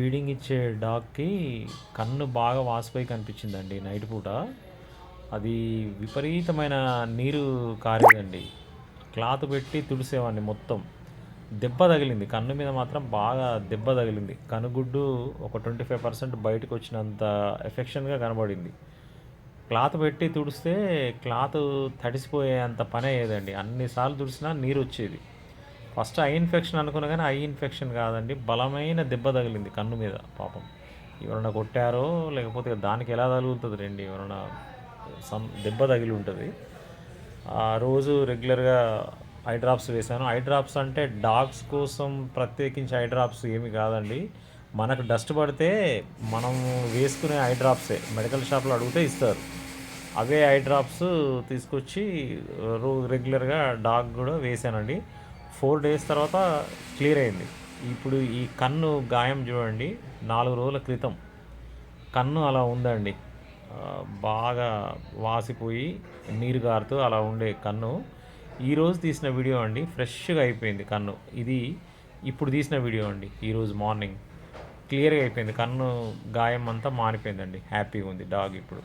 Feeding ఇచ్చే డాగ్కి కన్ను బాగా వాసిపోయి కనిపించిందండి నైట్ పూట. అది విపరీతమైన నీరు కారేదండి. క్లాత్ పెట్టి తుడిసేవాడిని మొత్తం. దెబ్బ తగిలింది. కన్ను మీద మాత్రం బాగా దెబ్బ తగిలింది. కనుగుడ్డు ఒక ట్వంటీ ఫైవ్ పర్సెంట్ బయటకు వచ్చినంత ఎఫెక్షన్గా కనబడింది. క్లాత్ పెట్టి తుడిస్తే క్లాత్ తడిసిపోయే అంత పని అయ్యేదండి. అన్నిసార్లు తుడిసినా నీరు వచ్చేది ఫస్ట్ ఐ ఇన్ఫెక్షన్ అనుకున్నా కానీ ఐ ఇన్ఫెక్షన్ కాదండి. బలమైన దెబ్బ తగిలింది కన్ను మీద పాపం. ఎవరైనా కొట్టారో లేకపోతే దానికి ఎలా తగులుతుంది రండి? ఎవరైనా సమ్ దెబ్బ తగిలి ఉంటుంది. ఆ రోజు రెగ్యులర్గా ఐ డ్రాప్స్ వేశాను. ఐ డ్రాప్స్ అంటే డాగ్స్ కోసం ప్రత్యేకించి ఐ డ్రాప్స్ ఏమి కాదండి. మనకు డస్ట్ పడితే మనం వేసుకునే ఐ డ్రాప్సే. మెడికల్ షాప్లో అడిగితే ఇస్తారు. అవే ఐ డ్రాప్స్ తీసుకొచ్చి రో రెగ్యులర్గా డాగ్ కూడా వేసానండి ఫోర్ డేస్ తర్వాత క్లియర్ అయింది. ఇప్పుడు ఈ కన్ను గాయం చూడండి నాలుగు రోజుల క్రితం. కన్ను అలా ఉందండి. బాగా వాసిపోయి నీరు గారుతూ అలా ఉండే కన్ను. ఈరోజు తీసిన వీడియో అండి ఫ్రెష్గా అయిపోయింది కన్ను. ఇది ఇప్పుడు తీసిన వీడియో అండి ఈరోజు మార్నింగ్. క్లియర్గా అయిపోయింది. కన్ను గాయం అంతా మానిపోయిందండి హ్యాపీగా ఉంది డాగ్ ఇప్పుడు.